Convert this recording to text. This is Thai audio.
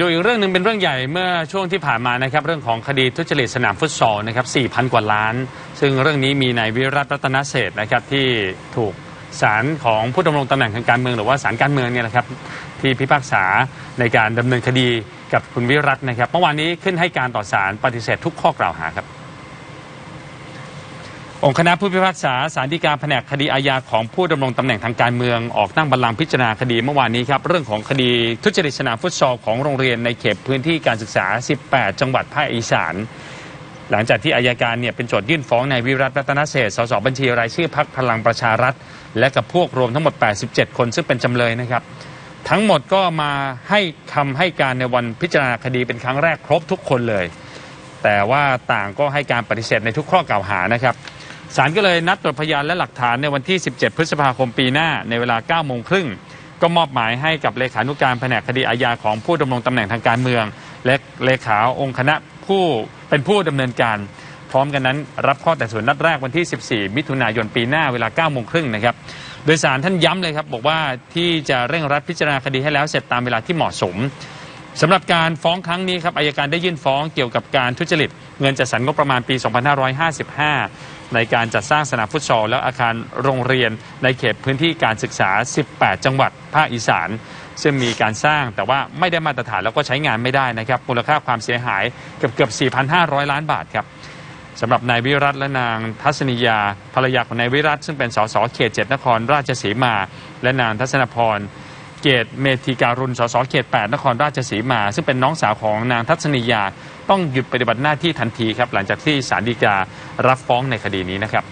ดูอีกเรื่องหนึ่งเป็นเรื่องใหญ่เมื่อช่วงที่ผ่านมานะครับเรื่องของคดีทุจริตสนามฟุตซอลนะครับ4,000 กว่าล้าน ซึ่งเรื่องนี้มีนายวิรัตรัตนเศษนะครับที่ถูกศาลของผู้ดำรงตำแหน่งทางการเมืองหรือว่าศาลการเมืองเนี่ยนะครับที่พิพากษาในการดำเนินคดีกับคุณวิรัตนะครับเมื่อวานนี้ขึ้นให้การต่อศาลปฏิเสธทุกข้อกล่าวหาครับ องค์คณะผู้พิพากษาสารดีกาแผนกคดีอาญาของผู้ดำรงตำแหน่งทางการเมืองออกนั่งบัลลังก์พิจารณาคดีเมื่อวานนี้ครับ เรื่องของคดีทุจริตสนามฟุตซอลของโรงเรียนในเขตพื้นที่การศึกษา 18 จังหวัดภาคอีสาน หลังจากที่อายการเนี่ยเป็นโจทยื่นฟ้องนายวิรัตรัตนเศรษสสบัญชีรายชื่อพักพลังประชารัฐ และกับพวกรวมทั้งหมด 87 คนซึ่งเป็นจำเลยนะครับ ทั้งหมดก็มาให้คำให้การในวันพิจารณาคดีเป็นครั้งแรกครบทุกคนเลย แต่ว่าต่างก็ให้การปฏิเสธในทุกข้อกล่าวหานะครับ ศาลก็เลยนัดตรวจพยานและหลักฐานในวันที่ 17 พฤษภาคมปีหน้าในเวลา9โมงครึ่งก็มอบหมายให้กับเลขานุการแผนกคดีอาญาของผู้ดำรงตำแหน่งทางการเมือง และเลขาองค์คณะผู้เป็นผู้ดำเนินการ พร้อมกันนั้น รับข้อแต่ส่วนนัดแรกวันที่ 14 มิถุนายนปีหน้าเวลา9โมงครึ่งนะครับ โดยสารท่านย้ำเลยครับ บอกว่าที่จะเร่งรัดพิจารณาคดีให้แล้วเสร็จตามเวลาที่เหมาะสมสำหรับการฟ้องครั้งนี้ครับอายการได้ยื่นฟ้องเกี่ยวกับการทุจริต เงินจัดสรรงบประมาณปี 2555 ในการจัดสร้างสนามฟุตซอลและอาคารโรงเรียนในเขตพื้นที่การศึกษา 18 จังหวัดภาคอีสาน ซึ่งมีการสร้างแต่ว่าไม่ได้มาตรฐานแล้วก็ใช้งานไม่ได้นะครับมูลค่าความเสียหายเกือบเกือบ 4,500 ล้านบาทครับสำหรับนายวิรัตและนางทัศนียาภรรยาของนายวิรัตซึ่งเป็นสสเขต7นครราชสีมา และนางทัศนพร เกตเมธีการุณสสเขต 8 นครราชสีมา ซึ่งเป็นน้องสาวของนางทัศนียา ต้องหยุดปฏิบัติหน้าที่ทันทีครับ หลังจากที่ศาลฎีการับฟ้องในคดีนี้นะครับ